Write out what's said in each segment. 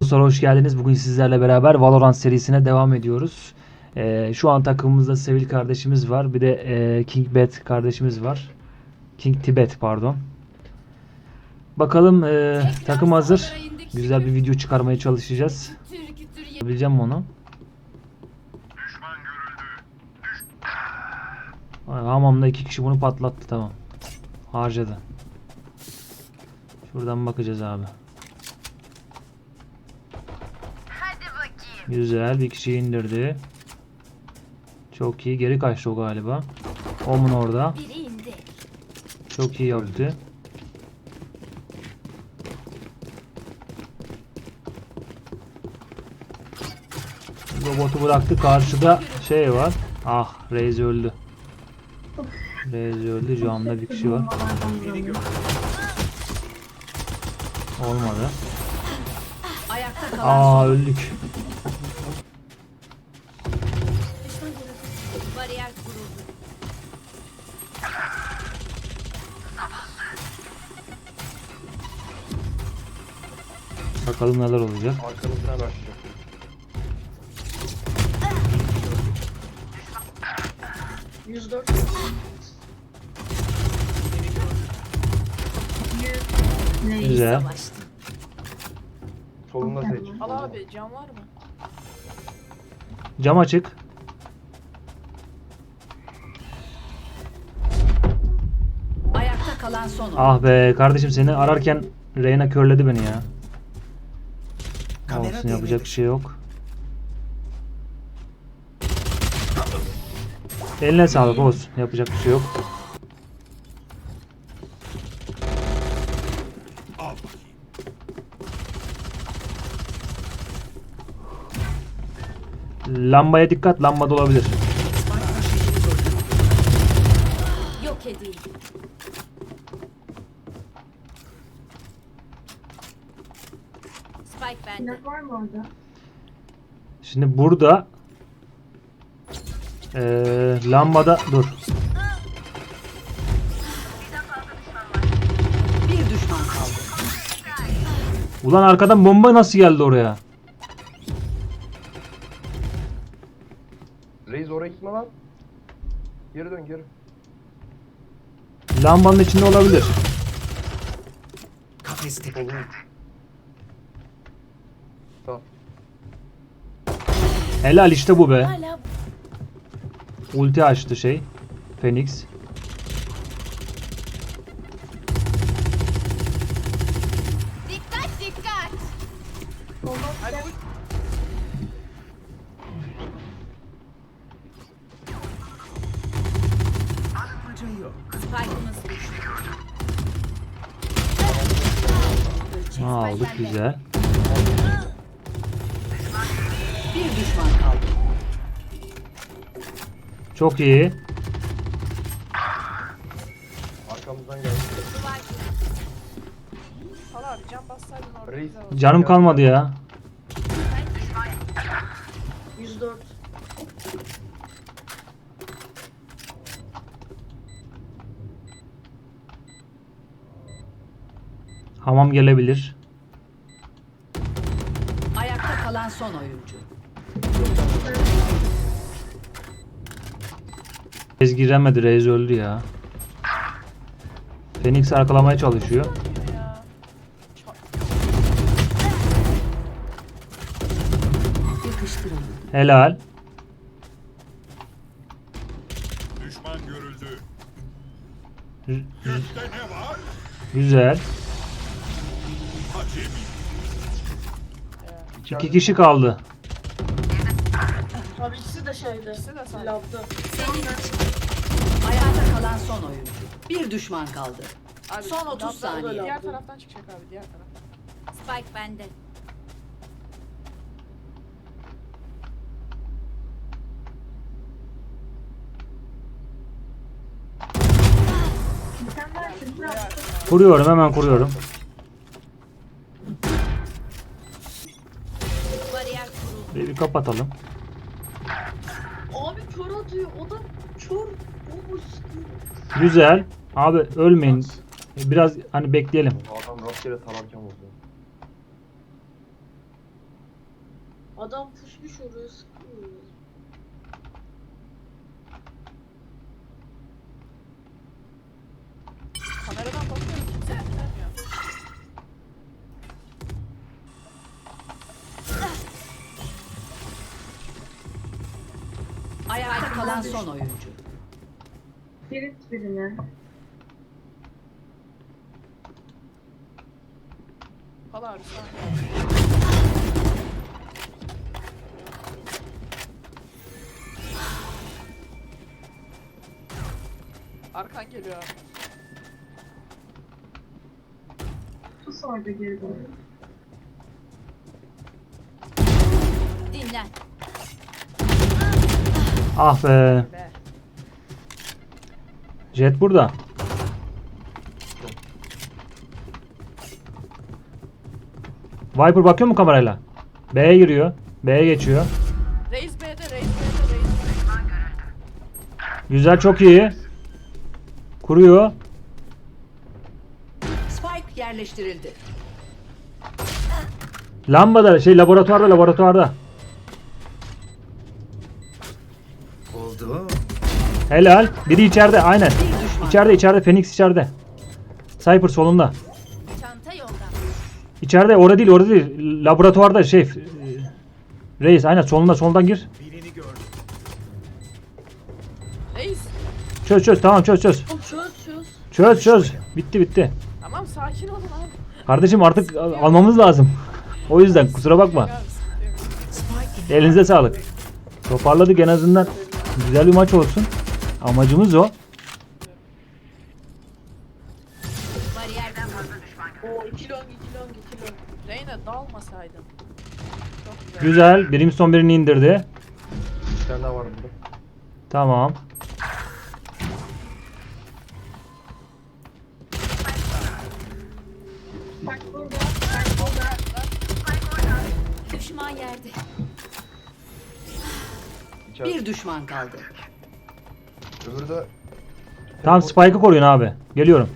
Dostlar hoş geldiniz. Bugün sizlerle beraber Valorant serisine devam ediyoruz. Ee, şu an takımımızda Sevil kardeşimiz var. Bir de e, King Bet kardeşimiz var. King Tibet pardon. Bakalım e, takım hazır. Güzel bir video çıkarmaya çalışacağız. Yapabileceğim mi onu? Hamamda iki kişi bunu patlattı tamam. Harcadı. Şuradan bakacağız abi. Güzel bir kişi indirdi. Çok iyi. Geri kaçtı o galiba. Omun orada. Biri indi. Çok iyi yaptı. Robotu bıraktı. Karşıda şey var. Ah Reis öldü. Reis öldü. Şu anda bir kişi var. Olmadı. Ayakta kalan Aa öldük. bariyer kuruldu. Bakalım neler olacak. Arkamızdan başlayacak. Güzel. Savaştı. Solunda seç. Al abi cam var mı? Cam açık. Ayakta kalan son. Ah be kardeşim seni ararken Reyna körledi beni ya. Olsun yapacak bir şey yok. Eline sağlık olsun. Yapacak bir şey yok. Lambaya dikkat. Lambada olabilir. Yok. Spike bende. var mı orada? Şimdi burada eee, lambada dur. Bir düşman kaldı. Ulan arkadan bomba nasıl geldi oraya? Reis oraya gitme lan. Geri dön geri. Lambanın içinde olabilir. Solun. Sağ. Helal işte bu be. Hala Ulti açtı şey. Phoenix. dikkat dikkat. Spike'ımız güzel. Bir düşman kaldı. Çok iyi. Arkamızdan geldi. Al abi cam bassaydın orada Reis. güzel olurdu. Canım kalmadı ya. 104. Hamam gelebilir. Ayakta kalan son oyuncu. Rez giremedi. Rez öldü ya. Phoenix arkalamaya çalışıyor. Helal. Düşman görüldü. Güzel. İki kişi kaldı. Abi ikisi de şeyde. İkisi de sağ. Labda. Ayakta kalan son oyuncu. Bir düşman kaldı. Abi, Son 30 lambda- saniye. Diğer taraftan çıkacak abi diğer taraftan. Spike bende. Kuruyorum hemen kuruyorum. Bariyer kuruldu. Bir, kapatalım. Abi kör atıyor. O da kör. Oo sıkıyor. Güzel. Abi ölmeyin. Biraz hani bekleyelim. Adam rastgele tararken vurdu. Adam pusmuş oraya sıkıyor. Kameradan bakıyorum Ayakta kalan son oyuncu. Ferit birine. Sen. Arkan geliyor. Pus orada geri doğru. Dinlen. Ah be. Jet burada. Viper bakıyor mu kamerayla? B'ye giriyor. B'ye geçiyor. Reis B'de, Reis B'de, Reis B'de. Güzel çok iyi. Kuruyor. Spike yerleştirildi. Lambada şey laboratuvarda laboratuvarda. Helal. Biri içeride aynen. İçeride içeride Phoenix içeride. Cypher solunda. Çanta yolda. İçeride orada değil orada değil. Laboratuvarda şey. e, Reis aynen solunda soldan gir. Birini gördüm. Reis. Çöz çöz tamam çöz çöz. Çöz çöz. Çöz çöz. Bitti bitti. Tamam sakin olun abi. Kardeşim artık al- almamız lazım. O yüzden kusura bakma. Elinize sağlık. Toparladık en azından. Güzel bir maç olsun. Amacımız o. Bariyerden fazla düşman. Oo 2 long 2 long 2 long. Reyna dalmasaydın. Çok güzel. Güzel. Brimstone birini indirdi. Bir tane daha var burada. Tamam. Bak burada. Bak burada. Düşman yerde. İçeride. Bir düşman kaldı. Öbürü de Tamam Spike'ı koruyun abi. Geliyorum.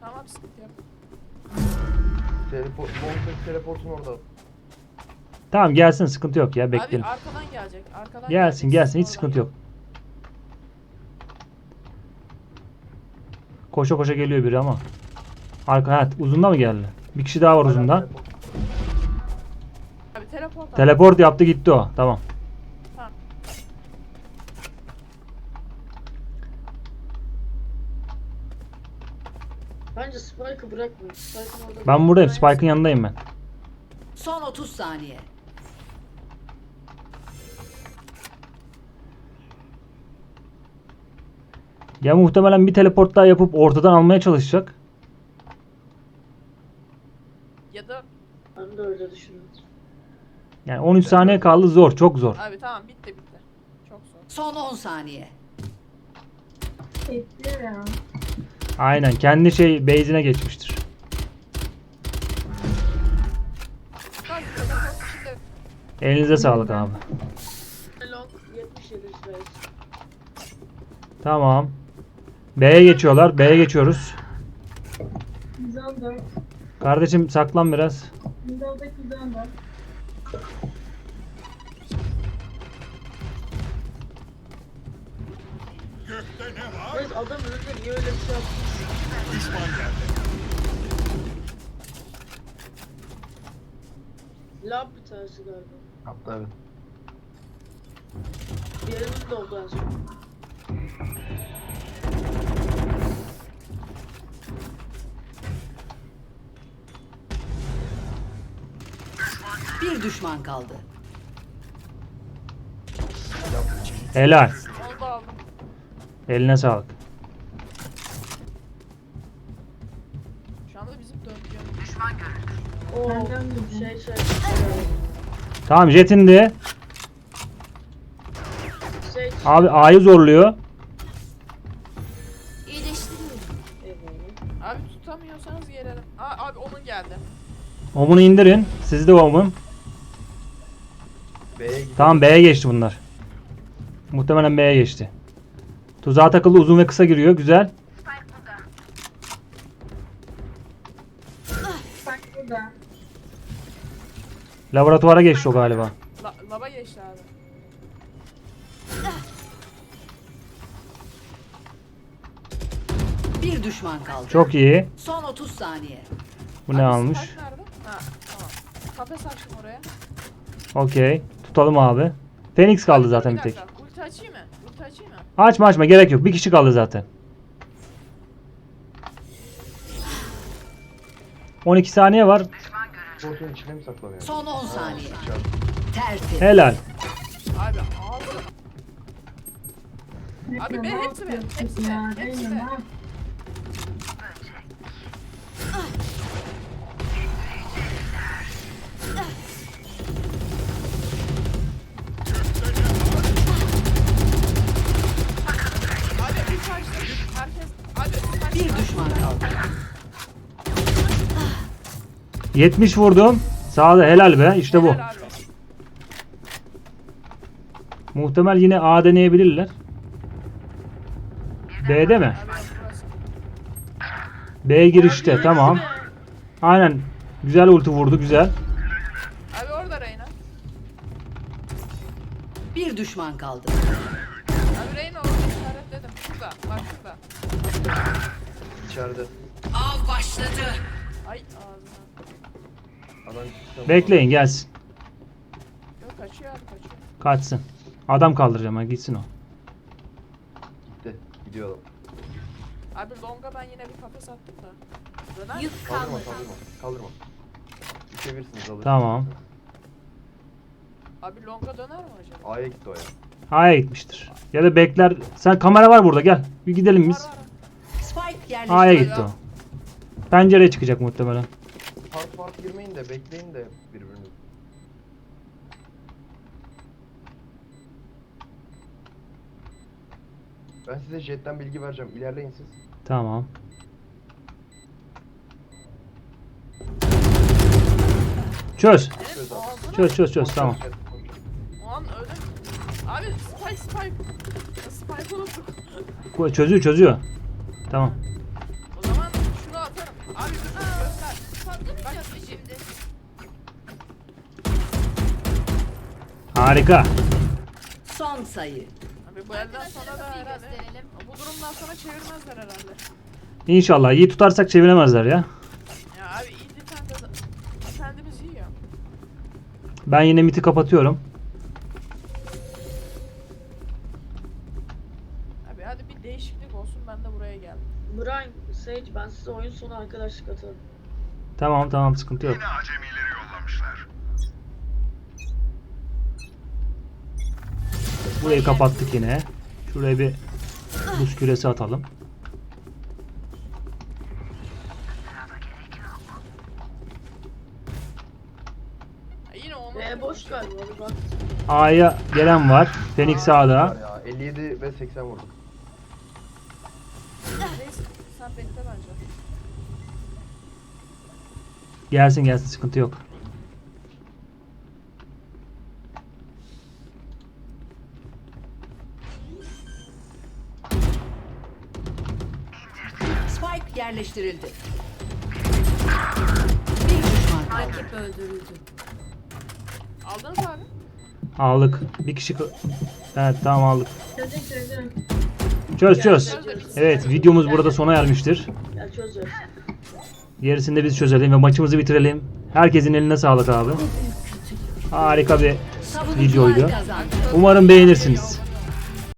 Tamam sıkıntı yok. teleport, Monster teleportun orada. Tamam gelsin sıkıntı yok ya Abi bekleyelim. arkadan gelecek. Arkadan Gelsin gelsin hiç sıkıntı yok. Koşa koşa geliyor biri ama. Arka ha, uzunda mı geldi? Bir kişi daha var uzunda. Teleport. Abi teleport abi. Teleport yaptı gitti o. Tamam. Bence Spike'ı bırakmayın. Spike'ın orada. Ben buradayım. Spike'ın yanındayım ben. Son 30 saniye. Ya muhtemelen bir teleport daha yapıp ortadan almaya çalışacak. Ya da Ben de öyle düşünüyorum. Yani 13 saniye kaldı zor. Çok zor. abi tamam bitti bitti. Çok zor. Son 10 saniye. Bekliyor ya. Aynen. Kendi şey base'ine geçmiştir. Elinize sağlık abi. Long 77 Reis. Tamam. B'ye geçiyorlar. B'ye geçiyoruz. 114. Kardeşim saklan biraz. Gökte ne var? Reis adam öldü niye öyle bir şey yaptı? Düşman yerde. Lab bir tanesi galiba. Hatta evet. Diğerimiz de oldu en son. Bir düşman kaldı. Helal. Eline sağlık. Şu anda bizim döndüğümüz. Oo şey şey. Tamam Jet'in de. Şey Abi A'yı zorluyor. İyileştiriyorum. Eyvallah. Abi tutamıyorsanız gelelim. Aa, abi onun geldi. Omunu indirin. Siz de omun. B'ye gidiyor. Tamam B'ye geçti bunlar. Muhtemelen B'ye geçti. Tuzağa takıldı uzun ve kısa giriyor. Güzel. Laboratuvara geçti o galiba. La, lava geçti abi. Bir düşman kaldı. Çok iyi. Son 30 saniye. Bu ne Abi, almış? Spike nerede? Ha tamam. Kafes açtım oraya. Okey. Tutalım abi. Phoenix kaldı zaten bir tek. dakika, Açma açma gerek yok. Bir kişi kaldı zaten. 12 saniye var. Portun içine mi saklanıyor? Son 10 saniye. Tertemiz. Helal. Abi ağzı. Abi be hepsi be. Hepsi 70 vurdum. Sağda helal be. İşte bu. Muhtemel yine A deneyebilirler. B'de mi? B girişte tamam. Aynen. Güzel ulti vurdu güzel. Abi orada Reyna. Bir düşman kaldı. Abi Reyna orada işaretledim. Şurada. Bak şurada. İçeride. Av başladı. Ay ağzına. Adam çıktı. Bekleyin gelsin. Yok kaçıyor abi kaçıyor. Kaçsın. Adam kaldıracağım ha gitsin o. Gitti. Gidiyor adam. Abi longa ben yine bir kafes attım da. Döner? Yük Kaldırma kalmadı. kaldırma. Kaldırma. Düşebilirsiniz alırsınız. Tamam. Abi longa döner mi acaba? A'ya gitti o ya. A'ya gitmiştir. Ya da bekler. Sen kamera var burada gel. Bir gidelim Var biz. var. Spike yerleştirildi. A'ya gitti o. Pencereye çıkacak muhtemelen. Part part girmeyin de bekleyin de birbirinizi. Ben size jetten bilgi vereceğim. İlerleyin siz. Tamam. Çöz. Çöz abi. Çöz çöz çöz tamam. Jet, o an öyle. Abi spike spike. Spike unuttuk. Çözüyor çözüyor. Tamam. Harika. Son sayı. Abi bu elden sonra da herhalde. Bu durumdan sonra çevirmezler herhalde. İnşallah iyi tutarsak çeviremezler ya. Ya abi iyi defende defendimiz iyi ya. Ben yine miti kapatıyorum. Abi hadi bir değişiklik olsun ben de buraya geldim. Brian, Sage ben size oyun sonu arkadaşlık atarım. Tamam tamam sıkıntı yok. Yine acemileri Burayı kapattık yine. Şuraya bir buz küresi atalım. Boş bak. A'ya gelen var. Fenix sağda. Var ya 57 ve 80 vurdum. Neyse sen bekle bence. Gelsin gelsin sıkıntı yok. Spike yerleştirildi. Bir düşman kaldı. Rakip öldürüldü. Aldınız mı abi? Aldık. Bir kişi... Evet tamam aldık. Çözün çözün. Çöz çöz. Evet videomuz burada sona ermiştir. Ya çözün. Gerisini de biz çözelim ve maçımızı bitirelim. Herkesin eline sağlık abi. Harika bir Savunucular videoydu. kazandı. Umarım beğenirsiniz.